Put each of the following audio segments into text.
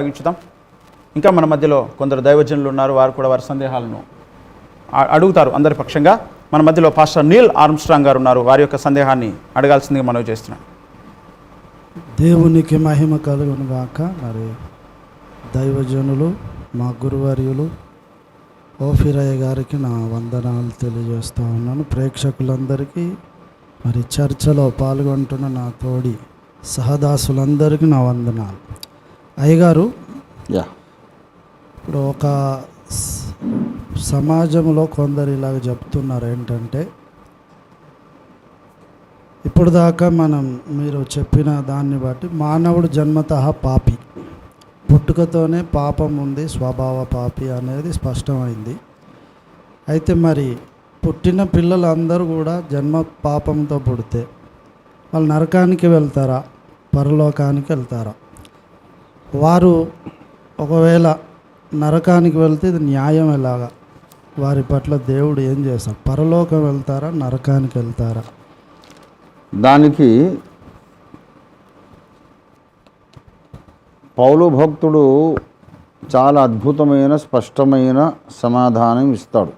కొనసాగించుదాం ఇంకా మన మధ్యలో కొందరు దైవజనులు ఉన్నారు వారు కూడా వారి సందేహాలను అడుగుతారు అందరి పక్షంగా. మన మధ్యలో పాస్టర్ నీల్ ఆర్మ్స్ట్రాంగ్ గారు ఉన్నారు వారి యొక్క సందేహాన్ని అడగాల్సిందిగా మనవి చేస్తున్నాం దేవునికి మహిమ కలుగును గాక. మరి దైవజనులు మా గురువర్యులు ఓఫిరయ్య గారికి నా వందనాలు తెలియజేస్తూ ఉన్నాను. ప్రేక్షకులందరికీ మరి చర్చలో పాల్గొంటున్న నా తోడి సహదాసులందరికీ నా వందనాలు. అయ్యగారు యా. ఇప్పుడు ఒక సమాజంలో కొందరు ఇలాగ చెప్తున్నారు ఏంటంటే ఇప్పుడు దాకా మనం మీరు చెప్పిన దాన్ని బట్టి మానవుడు జన్మత పాపి. పుట్టుకతోనే పాపం ఉంది స్వభావ పాపి అనేది స్పష్టమైంది. అయితే మరి పుట్టిన పిల్లలందరూ కూడా జన్మ పాపంతో పుడితే వాళ్ళు నరకానికి వెళ్తారా? పరలోకానికి వెళ్తారా? వారు ఒకవేళ నరకానికి వెళ్తే ఇది న్యాయం ఎలాగా? వారి పట్ల దేవుడు ఏం చేస్తాడు? పరలోకం వెళ్తారా? నరకానికి వెళ్తారా? దానికి పౌలు భక్తుడు చాలా అద్భుతమైన స్పష్టమైన సమాధానం ఇస్తాడు.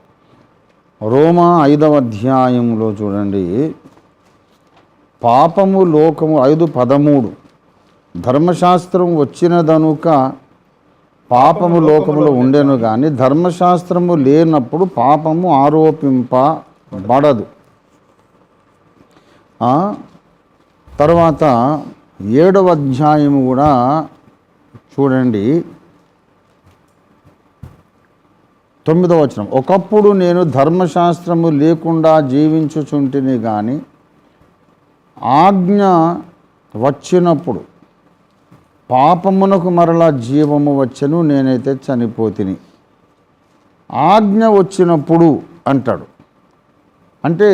రోమా ఐదవ అధ్యాయంలో చూడండి. పాపము లోకము ఐదు పదమూడు. ధర్మశాస్త్రం వచ్చినదనుక పాపము లోకములో ఉండేను కానీ ధర్మశాస్త్రము లేనప్పుడు పాపము ఆరోపింపబడదు. తర్వాత ఏడవ అధ్యాయము కూడా చూడండి. తొమ్మిదవ వచనం. ఒకప్పుడు నేను ధర్మశాస్త్రము లేకుండా జీవించుచుంటిని కానీ ఆజ్ఞ వచ్చినప్పుడు పాపమునకు మరలా జీవము వచ్చను నేనైతే చనిపోతిని. ఆజ్ఞ వచ్చినప్పుడు అంటాడు. అంటే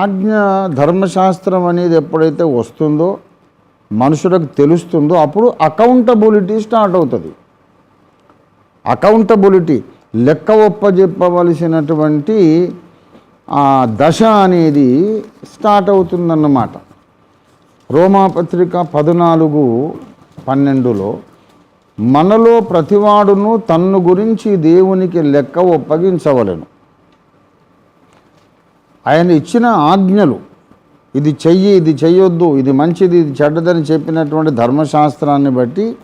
ఆజ్ఞ ధర్మశాస్త్రం అనేది ఎప్పుడైతే వస్తుందో మనుషులకు తెలుస్తుందో అప్పుడు అకౌంటబిలిటీ స్టార్ట్ అవుతుంది. అకౌంటబిలిటీ లెక్క ఒప్పజెప్పవలసినటువంటి ఆ దశ అనేది స్టార్ట్ అవుతుందన్నమాట. రోమాపత్రిక పద్నాలుగు పన్నెండులో మనలో ప్రతివాడును తన్ను గురించి దేవునికి లెక్క ఒప్పగించవలెను. ఆయన ఇచ్చిన ఆజ్ఞలు ఇది చెయ్యి ఇది చెయ్యొద్దు ఇది మంచిది ఇది చెడ్డదని చెప్పినటువంటి ధర్మశాస్త్రాన్ని బట్టి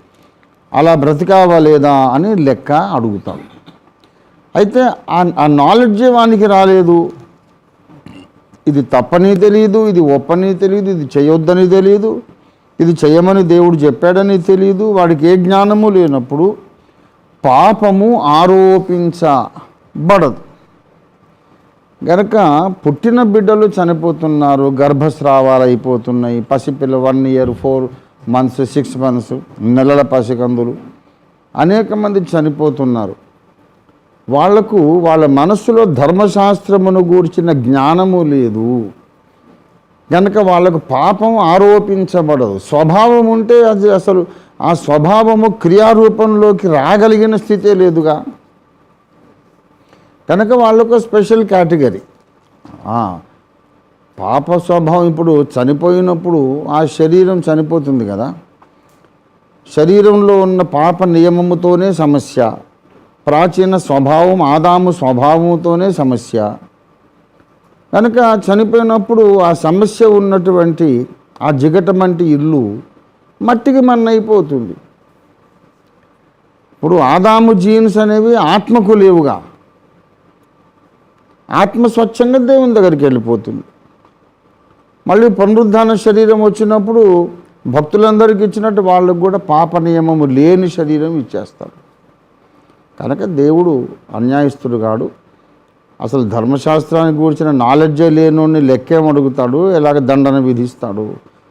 అలా బ్రతికావలేదా అని లెక్క అడుగుతాం. అయితే ఆ- ఆ వానికి రాలేదు. ఇది తప్పని తెలియదు ఇది ఒప్పని తెలియదు ఇది చేయొద్దని తెలియదు ఇది చేయమని దేవుడు చెప్పాడని తెలియదు వాడికి ఏ జ్ఞానము లేనప్పుడు పాపము ఆరోపించబడదు. గనక పుట్టిన బిడ్డలు చనిపోతున్నారు గర్భస్రావాలు అయిపోతున్నాయి పసిపిల్ల one year four months six months నెలల పసికందులు అనేక మంది చనిపోతున్నారు. వాళ్ళకు వాళ్ళ మనస్సులో ధర్మశాస్త్రమును గూర్చిన జ్ఞానము లేదు. కనుక వాళ్ళకు పాపం ఆరోపించబడదు. స్వభావం ఉంటే అది అసలు ఆ స్వభావము క్రియారూపంలోకి రాగలిగిన స్థితే లేదుగా. కనుక వాళ్ళకు స్పెషల్ కేటగిరీ. పాప స్వభావం ఇప్పుడు చనిపోయినప్పుడు ఆ శరీరం చనిపోతుంది కదా. శరీరంలో ఉన్న పాప నియమముతోనే సమస్య. ప్రాచీన స్వభావం ఆదాము స్వభావంతోనే సమస్య. కనుక చనిపోయినప్పుడు ఆ సమస్య ఉన్నటువంటి ఆ జిగటమంటి ఇల్లు మట్టికి మన్నైపోతుంది. ఇప్పుడు ఆదాము జీన్స్ అనేవి ఆత్మకు లేవుగా. ఆత్మ స్వచ్ఛంగా దేవుని దగ్గరికి వెళ్ళిపోతుంది. మళ్ళీ పునరుద్ధాన శరీరం వచ్చినప్పుడు భక్తులందరికీ ఇచ్చినట్టు వాళ్ళకు కూడా పాప నియమము లేని శరీరం ఇచ్చేస్తారు. కనుక దేవుడు అన్యాయస్తుడు కాడు. అసలు ధర్మశాస్త్రానికి కూర్చిన నాలెడ్జే లేనోని లెక్కేం అడుగుతాడు? ఎలాగ దండన విధిస్తాడు?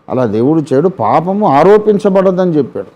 అలా దేవుడు చేయడు పాపము ఆరోపించబడదని చెప్పాడు.